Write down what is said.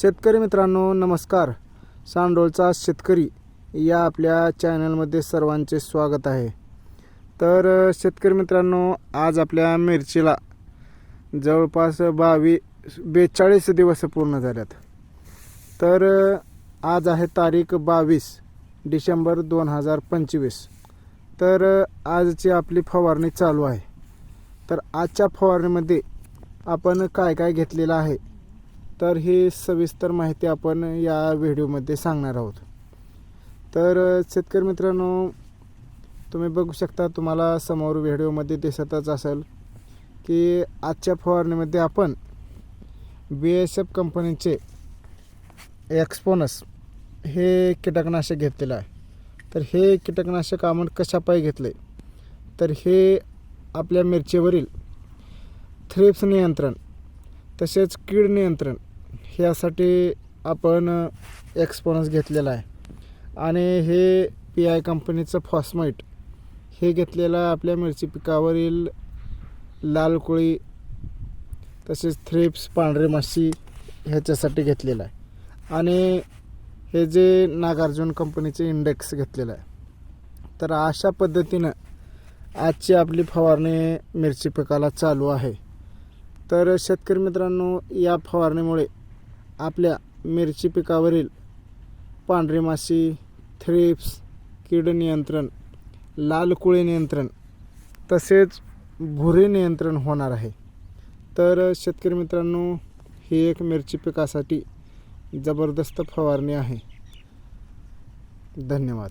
शेतकरी मित्रांनो नमस्कार. सांडोळचा शेतकरी या आपल्या चॅनलमध्ये सर्वांचे स्वागत आहे. तर शेतकरी मित्रांनो आज आपल्या मिरचीला जवळपास बावीस बेचाळीस दिवस पूर्ण झाल्यात. तर आज आहे तारीख बावीस डिसेंबर दोन हजार पंचवीस. तर आजची आपली फवारणी चालू आहे. तर आजच्या फवारणीमध्ये आपण काय काय घेतलेलं आहे? तर ही सविस्तर माहिती आपण या व्हिडिओमध्ये सांगणार आहोत. तर शेतकरी मित्रांनो तुम्ही बघू शकता तुम्हाला समोर व्हिडिओमध्ये दिसतच असेल की आजच्या फवारणीमध्ये आपण बी एस एफ कंपनीचे एक्सपोनस हे कीटकनाशक घेतलेलं आहे. तर हे कीटकनाशक आपण कशापायी घेतले? तर हे आपल्या मिरचीवरील थ्रिप्स नियंत्रण तसेच कीड नियंत्रण ह्यासाठी आपण एक्सपोनस घेतलेला आहे. आणि हे पी आय कंपनीचं फॉस्माईट हे घेतलेलं आपल्या मिरची पिकावरील लाल कोळी तसेच थ्रिप्स पांढरी माशी ह्याच्यासाठी घेतलेलं आहे. आणि हे जे नागार्जुन कंपनीचे इंडेक्स घेतलेलं आहे. तर अशा पद्धतीनं आजची आपली फवारणी मिरची पिकाला चालू आहे. तर शेतकरी मित्रांनो या फवारणीमुळे आपल्या मिरची पिकावरील पांढरी माशी थ्रिप्स कीड नियंत्रण लाल कुळे नियंत्रण तसेच भुरे नियंत्रण होणार आहे. तर शेतकरी मित्रांनो ही एक मिरची पिकासाठी जबरदस्त फवारणी आहे. धन्यवाद.